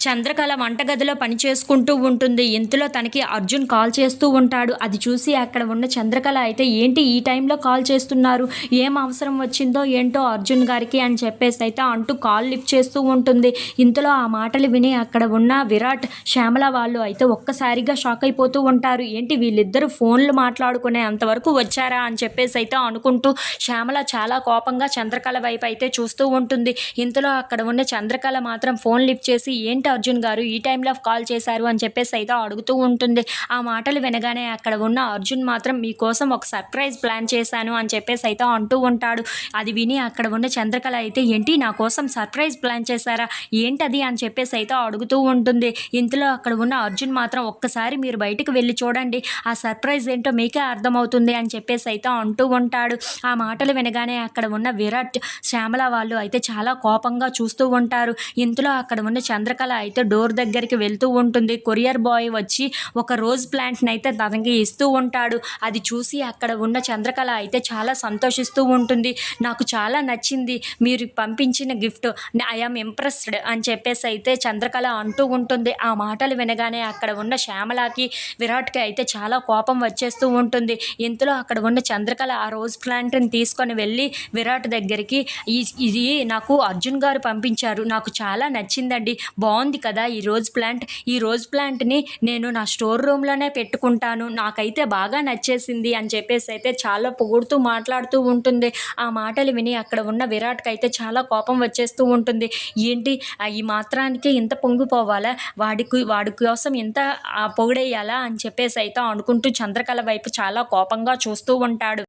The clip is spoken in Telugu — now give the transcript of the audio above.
చంద్రకళ వంటగదిలో పని చేసుకుంటూ ఉంటుంది. ఇంతలో తనకి అర్జున్ కాల్ చేస్తూ ఉంటాడు. అది చూసి అక్కడ ఉన్న చంద్రకళ అయితే ఏంటి ఈ టైంలో కాల్ చేస్తున్నారు? ఏం అవసరం వచ్చిందో ఏంటో అర్జున్ గారికి అని చెప్పేసి అయితే అంటూ కాల్ లిఫ్ట్ చేస్తూ ఉంటుంది. ఇంతలో ఆ మాటలు విని అక్కడ ఉన్న విరాట్ శ్యామల వాళ్ళు అయితే ఒక్కసారిగా షాక్ అయిపోతూ ఉంటారు. ఏంటి వీళ్ళిద్దరూ ఫోన్లు మాట్లాడుకునే అంతవరకు వచ్చారా? అని చెప్పేసి అయితే అనుకుంటూ శ్యామల చాలా కోపంగా చంద్రకళ వైపు అయితే చూస్తూ ఉంటుంది. ఇంతలో అక్కడ ఉన్న చంద్రకళ మాత్రం ఫోన్ లిఫ్ట్ చేసి ఏంటి అర్జున్ గారు ఈ టైంలో కాల్ చేశారు అని చెప్పేసి అయితే అడుగుతూ ఉంటుంది. ఆ మాటలు వినగానే అక్కడ ఉన్న అర్జున్ మాత్రం మీకోసం ఒక సర్ప్రైజ్ ప్లాన్ చేశాను అని చెప్పేసి అయితే అంటూ ఉంటాడు. అది విని అక్కడ ఉన్న చంద్రకళ అయితే ఏంటి నా కోసం సర్ప్రైజ్ ప్లాన్ చేశారా? ఏంటది? అని చెప్పేసి అయితే అడుగుతూ ఉంటుంది. ఇంతలో అక్కడ ఉన్న అర్జున్ మాత్రం ఒక్కసారి మీరు బయటకు వెళ్ళి చూడండి. ఆ సర్ప్రైజ్ ఏంటో మీకే అర్థమవుతుంది అని చెప్పేసి అయితే అంటూ ఉంటాడు. ఆ మాటలు వినగానే అక్కడ ఉన్న విరాట్ శ్యామల వాళ్ళు అయితే చాలా కోపంగా చూస్తూ ఉంటారు. ఇంతలో అక్కడ ఉన్న చంద్రకళ అయితే డోర్ దగ్గరికి వెళ్తూ ఉంటుంది. కొరియర్ బాయ్ వచ్చి ఒక రోజ్ ప్లాంట్ని అయితే తనకి ఇస్తూ ఉంటాడు. అది చూసి అక్కడ ఉన్న చంద్రకళ అయితే చాలా సంతోషిస్తూ ఉంటుంది. నాకు చాలా నచ్చింది. మీరు పంపించిన గిఫ్ట్. ఐఎమ్ ఇంప్రెస్డ్ అని చెప్పేసి అయితే చంద్రకళ అంటూ ఉంటుంది. ఆ మాటలు వినగానే అక్కడ ఉన్న శ్యామలకి విరాట్కి అయితే చాలా కోపం వచ్చేస్తూ ఉంటుంది. ఇంతలో అక్కడ ఉన్న చంద్రకళ ఆ రోజ్ ప్లాంట్ని తీసుకొని వెళ్ళి విరాట్ దగ్గరికి ఇది నాకు అర్జున్ గారు పంపించారు. నాకు చాలా నచ్చిందండి. బాగుంది కదా ఈ రోజ్ ప్లాంట్. ఈ రోజ్ ప్లాంట్ని నేను నా స్టోర్ రూమ్లోనే పెట్టుకుంటాను. నాకైతే బాగా నచ్చేసింది అని చెప్పేసి అయితే చాలా పొగుడుతూ మాట్లాడుతూ ఉంటుంది. ఆ మాటలు విని అక్కడ ఉన్న విరాట్కి అయితే చాలా కోపం వచ్చేస్తూ ఉంటుంది. ఏంటి? ఈ మాత్రానికి ఇంత పొంగిపోవాలా? వాడికి వాడి కోసం ఇంత పొగిడేయాలా? అని చెప్పేసి అయితే అనుకుంటూ చంద్రకళ వైపు చాలా కోపంగా చూస్తూ ఉంటాడు.